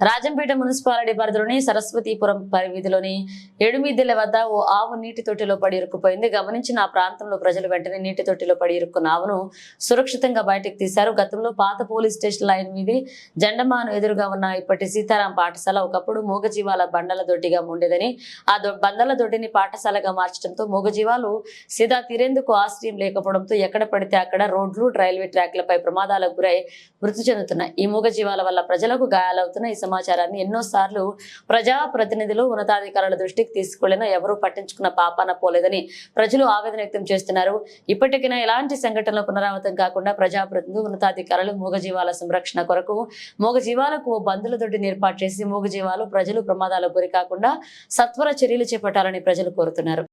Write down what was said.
Rajampet municipality పరిధిలోని సరస్వతీపురం పరిధిలోని ఎడుమిద్దెల వద్ద ఓ ఆవు నీటి తొట్టిలో పడి ఇరుక్కుపోయింది. గమనించిన ఆ ప్రాంతంలో ప్రజలు వెంటనే నీటి తొట్టిలో పడి ఇరుక్కున్న ఆవును సురక్షితంగా బయటకు తీశారు. గతంలో పాత పోలీస్ స్టేషన్ లైన్ మీది జెండమాను ఎదురుగా ఉన్న ఇప్పటి సీతారాం పాఠశాల ఒకప్పుడు మూగజీవాల బండల దొడ్డిగా ఉండేదని ఆ దొ- బండల దొడ్డిని పాఠశాలగా మార్చడంతో మూగజీవాలు సీదా తీరేందుకు ఆశ్రయం లేకపోవడంతో ఎక్కడ పడితే అక్కడ రోడ్లు రైల్వే ట్రాక్లపై ప్రమాదాలకు గురై మృతి చెందుతున్నాయి. ఈ మూగజీవాల వల్ల ప్రజలకు గాయాలవుతున్నాయి. సమాచారాన్ని ఎన్నోసార్లు ప్రజా ప్రతినిధులు ఉన్నతాధికారుల దృష్టికి తీసుకెళ్ళినా ఎవరూ పట్టించుకున్న పాపాన పోలేదని ప్రజలు ఆవేదన వ్యక్తం చేస్తున్నారు. ఇప్పటికైనా ఎలాంటి సంఘటనలు పునరావృతం కాకుండా ప్రజాప్రతినిధులు ఉన్నతాధికారులు మూగజీవాల సంరక్షణ కొరకు మూగజీవాలకు బంధుల దొడ్డిని ఏర్పాటు చేసి మూగజీవాలు ప్రజలు ప్రమాదాలకు గురి కాకుండా సత్వర చర్యలు చేపట్టాలని ప్రజలు కోరుతున్నారు.